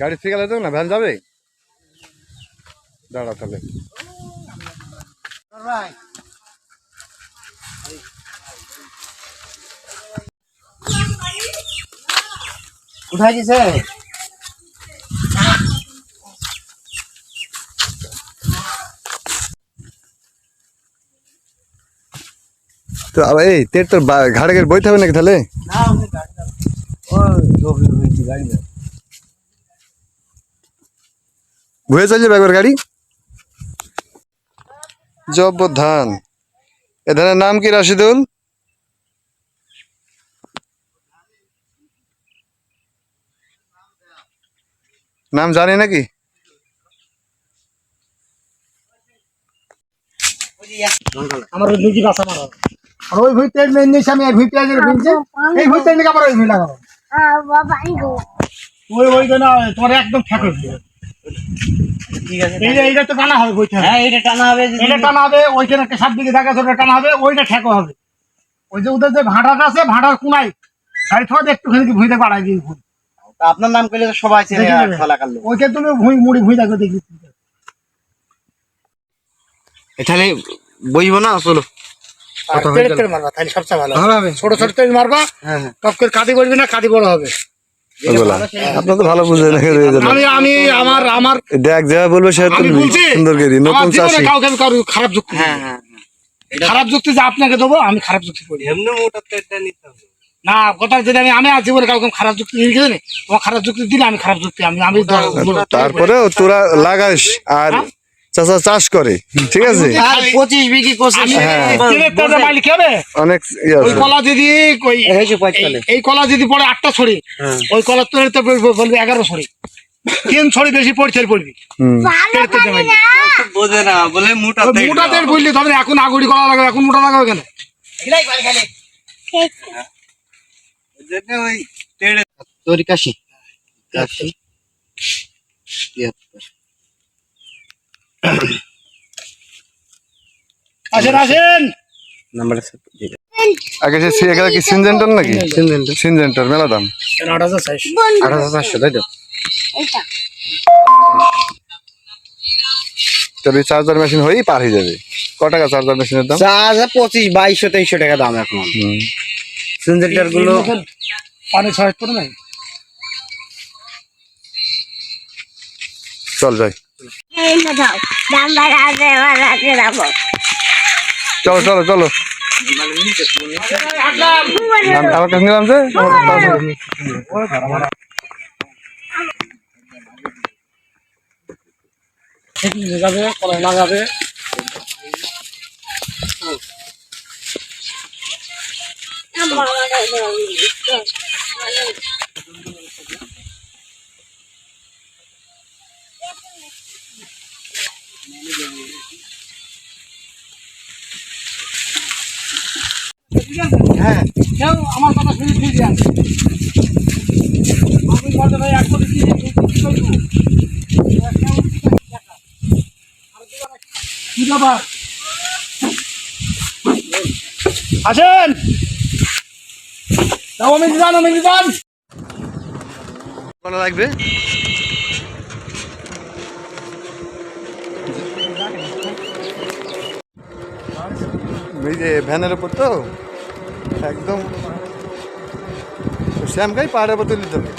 গাড়ি থেকে গেলে না ভ্যান যাবে? দাঁড়া তাহলে। কোথায় গেছে? তো আবার এই তের তোর ঘাড়ে বইতে হবে নাকি তাহলে? ঘুরে চলে যাবে একবার গাড়ি। জব ধান এ ধানের নাম কি রাশিদুল? নাম জানি নাকি? আমার ওই ভুঁইটি বাসা মারো। আর ওই ভুঁইতে মেন নিয়েছি আমি এই ভুঁই পেঁয়াজের ভুঁইছে এই ভুঁইতে আবার ওই ভুঁই লাগাবো? ওই ওই জন্য তোমার একদম ঠাকুর ঠিক আছে এই এইটা তো টানা হবে বইতে হ্যাঁ এটা টানা হবে এটা টানা হবে ওইখানে একটা সাত দিকে দেখা ওটা টানা হবে ওইটা ঠেকো হবে। ওই যে ওদের যে ভাঁটাটা আছে ভাঁটার কোনায় গাড়ি থোয়াতে একটুখানি ভুঁইতে বাড়াই দিয়ে ভুঁই। আপনার নাম করলে সবাই চেনে। ওইখানে তুমি ভুঁই মুড়ি ভুঁই দেখো দেখি। এখানে বইবো না? চলো। তেড়ে মারবা তাহলে সবচেয়ে ভালো। হবে ছোট ছোট তেল মারবা হ্যাঁ হ্যাঁ। টপ করে কাঁদি বলবি না কাঁদি বড় হবে। ওগুলা। আপনার তো ভালো বুঝে না আমি আমি আমার আমার দেখ যা বলবে সে তো আমি বলছি সুন্দর করে নতুন চাষি। কাউকে কারও খারাপ যুক্তি হ্যাঁ হ্যাঁ খারাপ যুক্তি যে আপনাকে দেবো আমি খারাপ যুক্তি করি। এমনি মোটা তো নিতে হবে। না কথা যদি আমি আমি জীবনে কাউকে খারাপ যুক্তি খারাপ যুক্তি দিলে আমি খারাপ যুক্তি আমি আমি তারপরেও তোরা লাগাস আর চাষা চাষ করে ঠিক আছে? আর পঁচিশ বিঘি কোশে হ্যাঁ। অনেক ইয়ে ওই কলা যদি এই- এই কলা যদি পড়ে আটটা ছড়ি হ্যাঁ। ওই তেলে তো বলবে- এগারো ছড়ি। তিন ছড়ি বেশি পড়ছে পড়বি। বোঝে না বলে মোটা ওই মোটা তেল বুঝলি তবে এখন আগুড়ি কলা লাগাবে এখন মোটা লাগাবে কেন? তোর কাশি? কাশি। তিয়াত্তর আসেন আসেন। নাম্বার আগে সে এখানে কি সিনজেন্টার নাকি? সিনজেন্টার মেলা দাম। আট হাজার চারশো? তাই তো? তবে চার্জার মেশিন হয়েই পার হয়ে যাবে। ক টাকা চার্জার মেশিনের দাম? চার হাজার পঁচিশ বাইশশো তেইশশো টাকা দাম এখন। হুম। সিনজেক্টারগুলো পানি ছয় তো নাই। চল যাই। নাম্বার আছে আছে যাব চলো চলো চলো। আমার কাছে নিলাম যে আমার লাগাবে কলাই লাগাবে হ্যাঁ। কেউ আমার কথা শুনে আমি বলতে ভাই এক কোটি তুই কি করব। কি ব্যাপার? আসেন। যাও আমি যান কত লাগবে? এই যে ভ্যানের উপর তো? একদম। শ্যামকাই পাহাড়ের উপর তুলে দিতে হবে